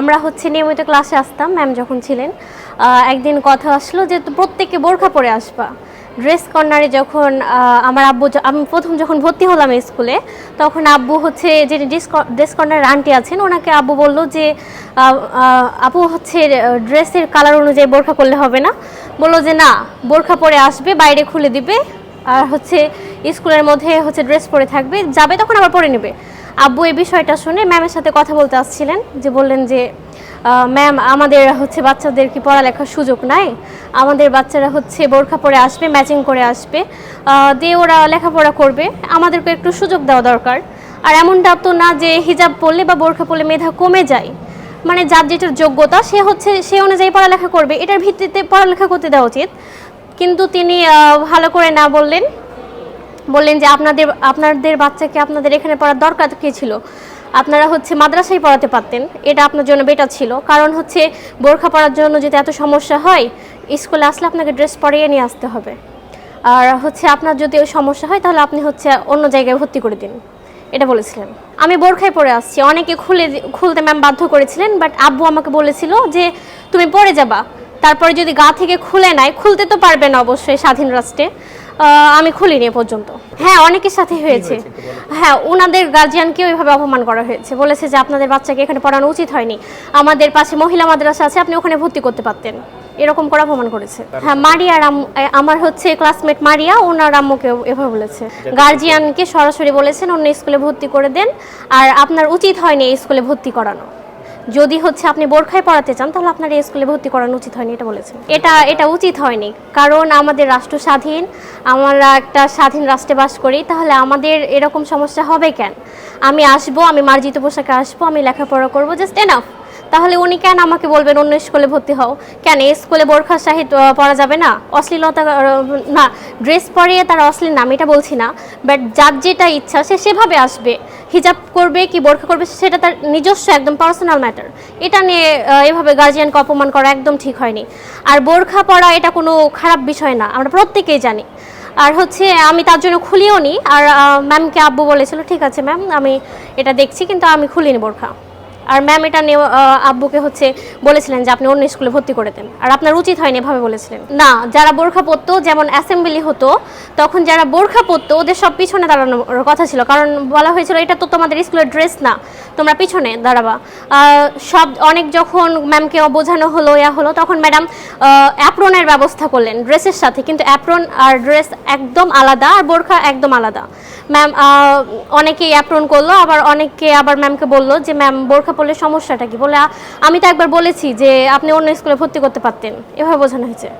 আমরা হচ্ছে নিয়মিত ক্লাসে আসতাম, ম্যাম যখন ছিলেন একদিন কথা আসলো যে প্রত্যেককে বোরখা পরে আসবা। ড্রেস কর্নারে যখন আমার আব্বু আমি প্রথম যখন ভর্তি হলাম স্কুলে, তখন আব্বু হচ্ছে যে ড্রেস কর্নারের আন্টি আছেন, ওনাকে আব্বু বলল যে আপু হচ্ছে ড্রেসের কালার অনুযায়ী বোরখা করলে হবে না। বলল যে, না, বোরখা পরে আসবে, বাইরে খুলে দিবে, আর হচ্ছে স্কুলের মধ্যে হচ্ছে ড্রেস পরে থাকবে, যাবে তখন আবার পরে নেবে। আব্বু এই বিষয়টা শুনে ম্যামের সাথে কথা বলতে আসছিলেন, যে বললেন যে ম্যাম, আমাদের হচ্ছে বাচ্চাদের কি পড়ালেখার সুযোগ নাই? আমাদের বাচ্চারা হচ্ছে বোরখা পরে আসবে, ম্যাচিং করে আসবে দিয়ে ওরা লেখাপড়া করবে, আমাদেরকে একটু সুযোগ দেওয়া দরকার। আর এমনটা তো না যে হিজাব পরলে বা বোরখা পরলে মেধা কমে যায়। মানে যার যেটার যোগ্যতা, সে হচ্ছে, সে অনুযায়ী পড়ালেখা করবে। এটার ভিত্তিতে পড়ালেখা করতে দেওয়া উচিত। কিন্তু তিনি ভালো করে না বললেন বললেন যে আপনাদের আপনাদের বাচ্চাকে আপনাদের এখানে পড়ার দরকার কী ছিল? আপনারা হচ্ছে মাদ্রাসায় পড়াতে পারতেন, এটা আপনার জন্য বেটার ছিল। কারণ হচ্ছে বোরখা পড়ার জন্য যদি এত সমস্যা হয়, স্কুলে আসলে আপনাকে ড্রেস পরিয়ে নিয়ে আসতে হবে। আর হচ্ছে আপনার যদি সমস্যা হয়, তাহলে আপনি হচ্ছে অন্য জায়গায় ভর্তি করে দিন। এটা বলেছিলেন। আমি বোরখায় পরে আসছি। অনেকে খুলে, খুলতে ম্যাম বাধ্য করেছিলেন বাট আব্বু আমাকে বলেছিল যে, তুমি পরে যাবা। তারপরে যদি গা থেকে খুলে নেয় খুলতে তো পারবে না অবশ্যই স্বাধীন রাষ্ট্রে। আমি খুলিনি এ পর্যন্ত। হ্যাঁ অনেকের সাথে হয়েছে। হ্যাঁ ওনাদের গার্জিয়ানকে ওইভাবে অপমান করা হয়েছে। বলেছে যে আপনাদের বাচ্চাকে এখানে পড়ানো উচিত হয়নি। আমাদের পাশে মহিলা মাদ্রাসা আছে আপনি ওখানে ভর্তি করতে পারতেন। এরকম করে অপমান করেছে। হ্যাঁ মারিয়া আর আম- এ, আমার হচ্ছে ক্লাসমেট মারিয়া ওনার আম্মুকে এভাবে বলেছে। গার্জিয়ানকে সরাসরি বলেছেন অন্য স্কুলে ভর্তি করে দেন। আর আপনার উচিত হয়নি এই স্কুলে ভর্তি করানো। যদি হচ্ছে আপনি বোরখায় পড়াতে চান, তাহলে আপনার এই স্কুলে ভর্তি করানো উচিত হয়নি, এটা বলেছেন। এটা এটা উচিত হয়নি, কারণ আমাদের রাষ্ট্র স্বাধীন, আমরা একটা স্বাধীন রাষ্ট্রে বাস করি, তাহলে আমাদের এরকম সমস্যা হবে কেন? আমি আসব, আমি মার্জিত পোশাকে আসব, আমি লেখাপড়া করব জাস্ট এনাফ তাহলে উনি কেন আমাকে বলবেন অন্য স্কুলে ভর্তি হও? কেন এই স্কুলে বোরখা শাহিদ পড়া যাবে না? অশ্লীলতা না, ড্রেস পরিয়ে তারা অশ্লীল নাম, এটা বলছি না। বাট যার যেটা ইচ্ছা, সে সেভাবে আসবে। হিজাব করবে কি বোরখা করবে, সেটা তার নিজস্ব একদম পার্সোনাল ম্যাটার এটা নিয়ে এভাবে গার্জিয়ানকে অপমান করা একদম ঠিক হয়নি। আর বোরখা পরা এটা কোনো খারাপ বিষয় না, আমরা প্রত্যেকেই জানি। আর হচ্ছে, আমি তার জন্য খুলিও নি। আর ম্যামকে আব্বু বলেছিল, ঠিক আছে ম্যাম আমি এটা দেখছি, কিন্তু আমি খুলিনি বোরখা। আর ম্যাম এটা নিয়ে আব্বুকে হচ্ছে বলেছিলেন যে আপনি অন্য স্কুলে ভর্তি করে দেন। আর আপনার উচিত হয়নি এভাবে বলেছিলেন। না, যারা বোরখা পরতো, যেমন অ্যাসেম্বলি হতো, তখন যারা বোরখা পরতো, ওদের সব পিছনে দাঁড়ানোর কথা ছিল। কারণ বলা হয়েছিল, এটা তো তোমাদের স্কুলের ড্রেস না, তোমরা পিছনে দাঁড়াবা। সব, অনেক যখন ম্যামকে বোঝানো হলো, ইয়া হলো, তখন ম্যাডাম অ্যাপ্রনের ব্যবস্থা করলেন ড্রেসের সাথে। কিন্তু অ্যাপ্রন আর ড্রেস একদম আলাদা, আর বোরখা একদম আলাদা। ম্যাম অনেকেই অ্যাপ্রন করল, আবার অনেকে আবার ম্যামকে বলল যে ম্যাম বোরখা পরলে সমস্যাটা কি? বলে, আমি তো একবার বলেছি যে আপনি অন্য স্কুলে ভর্তি করতে পারতেন। এভাবে বোঝানো হয়েছে।